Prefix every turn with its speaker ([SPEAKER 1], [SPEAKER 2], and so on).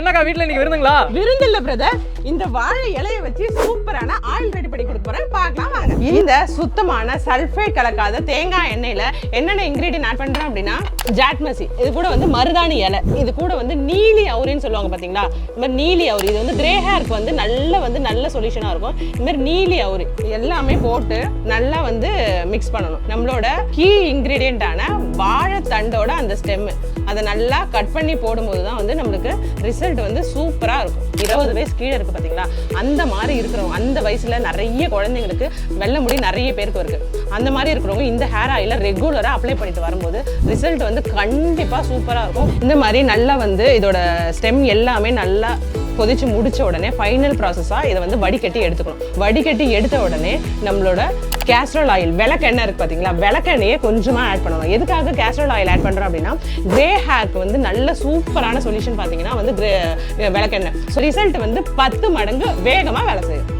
[SPEAKER 1] என்னக்கா வீட்ல இன்னைக்கு விருந்துங்களா?
[SPEAKER 2] விருந்தில்ல பிரதர் இந்த வாழை இலைய வச்சு சூப்பரான ஆயில் ரெடி பண்ணி கொடுக்க போறேன். பார்க்கலாம் வாங்க. இந்த சுத்தமான சல்ஃபேட் கலக்காத தேங்காய் எண்ணெயில என்னென்ன இன்கிரீடியன்ட் ஆட் பண்றேன் அப்படின்னா ஜாட்மசி இது கூட வந்து மருதாணி இலை. இது கூட வந்து நீலி அவுரின்னு சொல்லுவாங்க பாத்தீங்களா? இந்த மாதிரி நீலி அவுரி. இது வந்து கிரே ஹேருக்கு வந்து நல்ல வந்து நல்ல சொல்யூஷனா இருக்கும். இந்த மாதிரி நீலி அவுரி. எல்லாமே போட்டு நல்லா வந்து மிக்ஸ் பண்ணணும். நம்மளோட கீ இன்கிரீடியண்டான வாழைத்தண்டோட அந்த ஸ்டெம்மு அதை நல்லா கட் பண்ணி போடும்போது தான் வந்து நம்மளுக்கு ரிசல்ட் வந்து சூப்பராக இருக்கும். இருபது வயசு கீழே இருக்குது பார்த்தீங்களா அந்த மாதிரி இருக்கிறவங்க அந்த வயசில் நிறைய குழந்தைங்களுக்கு வெள்ளை முடி நிறைய பேருக்கு இருக்குது அந்த மாதிரி இருக்கிறவங்க இந்த ஹேர் ஆயில ரெகுலராக அப்ளை பண்ணிட்டு வரும்போது ரிசல்ட் வந்து கண்டிப்பாக சூப்பராக இருக்கும். இந்த மாதிரி நல்லா வந்து இதோட ஸ்டெம் எல்லாமே நல்லா கொதிச்சு முடிச்ச உடனே ஃபைனல் ப்ராசஸாக இதை வந்து வடிகட்டி எடுத்துக்கணும். வடிகட்டி எடுத்த உடனே நம்மளோட கேஸ்ட்ரோல் ஆயில் விளக்கெண்ணெய் இருக்கு பார்த்தீங்களா விளக்கெண்ணெயே கொஞ்சமாக ஆட் பண்ணணும். எதுக்காக கேஸ்ட்ரோல் ஆயில் ஆட் பண்ணுறோம் அப்படின்னா கிரே ஹேர்க்கு வந்து நல்ல சூப்பரான சொல்யூஷன் பார்த்தீங்கன்னா வந்து கிரே விளக்கெண்ணெய். ஸோ ரிசல்ட் வந்து பத்து மடங்கு வேகமாக வேலை செய்யும்.